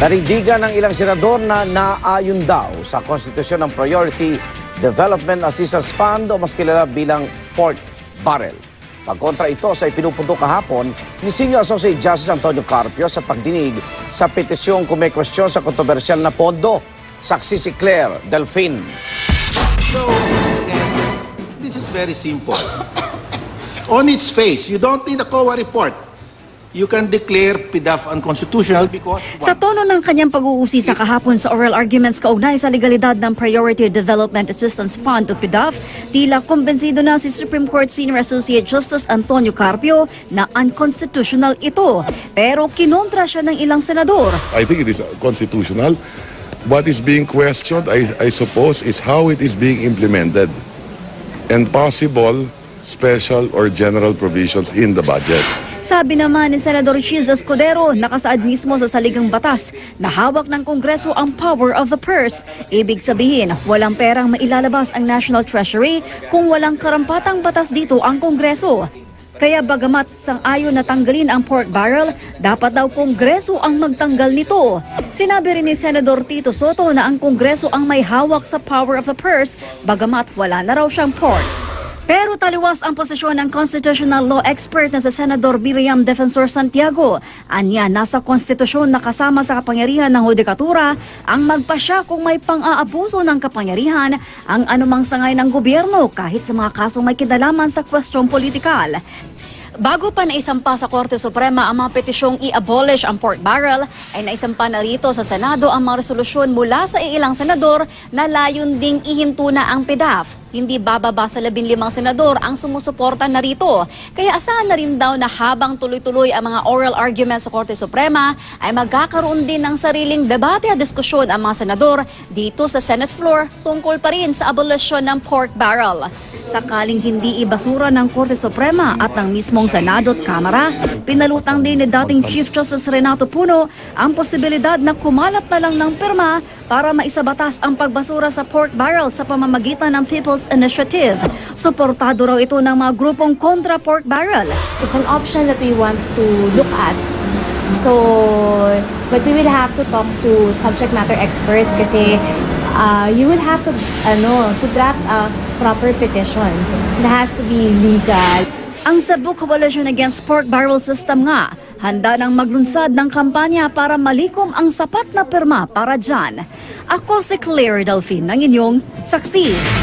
Narindigan ng ilang senador na naayon daw sa konstitusyon ng Priority Development Assistance Fund o mas kilala bilang Port Barrel. Pagkontra ito sa ipinupunto kahapon ni Senior Associate Justice Antonio Carpio sa pagdinig sa petisyong kumekwestiyon sa kontrobersyal na pondo. Saksi si Claire Delfin. So, again, this is very simple. On its face, you don't need a COA report. You can declare PDAF unconstitutional because... Sa tono ng kanyang pag-uusi sa kahapon sa oral arguments kaugnay sa legalidad ng Priority Development Assistance Fund o PDAF, tila kumbensido na si Supreme Court Senior Associate Justice Antonio Carpio na unconstitutional ito. Pero kinontra siya ng ilang senador. I think it is constitutional. What is being questioned, I, I suppose, is how it is being implemented and possible special or general provisions in the budget. Sabi naman ni Senador Chiz Escudero, nakasaad mismo sa saligang batas na hawak ng Kongreso ang power of the purse. Ibig sabihin, walang perang mailalabas ang National Treasury kung walang karampatang batas dito ang Kongreso. Kaya bagamat sang-ayon na tanggalin ang pork barrel, dapat daw Kongreso ang magtanggal nito. Sinabi rin ni Senador Tito Soto na ang Kongreso ang may hawak sa power of the purse, bagamat wala na raw siyang pork. Pero taliwas ang posisyon ng constitutional law expert na sa Senador Miriam Defensor Santiago. Anya, nasa konstitusyon na kasama sa kapangyarihan ng hudikatura ang magpasya kung may pang-aabuso ng kapangyarihan ang anumang sangay ng gobyerno kahit sa mga kasong may kinalaman sa kwestyon politikal. Bago pa naisampa sa Korte Suprema ang mga petisyong i-abolish ang pork barrel, ay naisampa na rito sa Senado ang mga resolusyon mula sa ilang senador na layon ding ihinto na ang PDAF. Hindi bababa sa 15 senador ang sumusuporta na rito. Kaya asahan na rin daw na habang tuloy-tuloy ang mga oral arguments sa Korte Suprema, ay magkakaroon din ng sariling debate at diskusyon ang mga senador dito sa Senate floor tungkol pa rin sa abolisyon ng pork barrel. Sakaling hindi ibasura ng Korte Suprema at ng mismong Senado at Kamara, pinalutang din ni dating Chief Justice Renato Puno ang posibilidad na kumalat na lang ng pirma para maisabatas ang pagbasura sa pork barrel sa pamamagitan ng People's Initiative. Suportado raw ito ng mga grupong kontra pork barrel. It's an option that we want to look at. So, but we will have to talk to subject matter experts kasi uh, you will have to, ano, to draft a proper petition. It has to be legal. Ang Cebu Coalition Against Pork Barrel System nga, handa nang maglunsad ng kampanya para malikom ang sapat na pirma para dyan. Ako si Claire Delfin ng inyong saksi.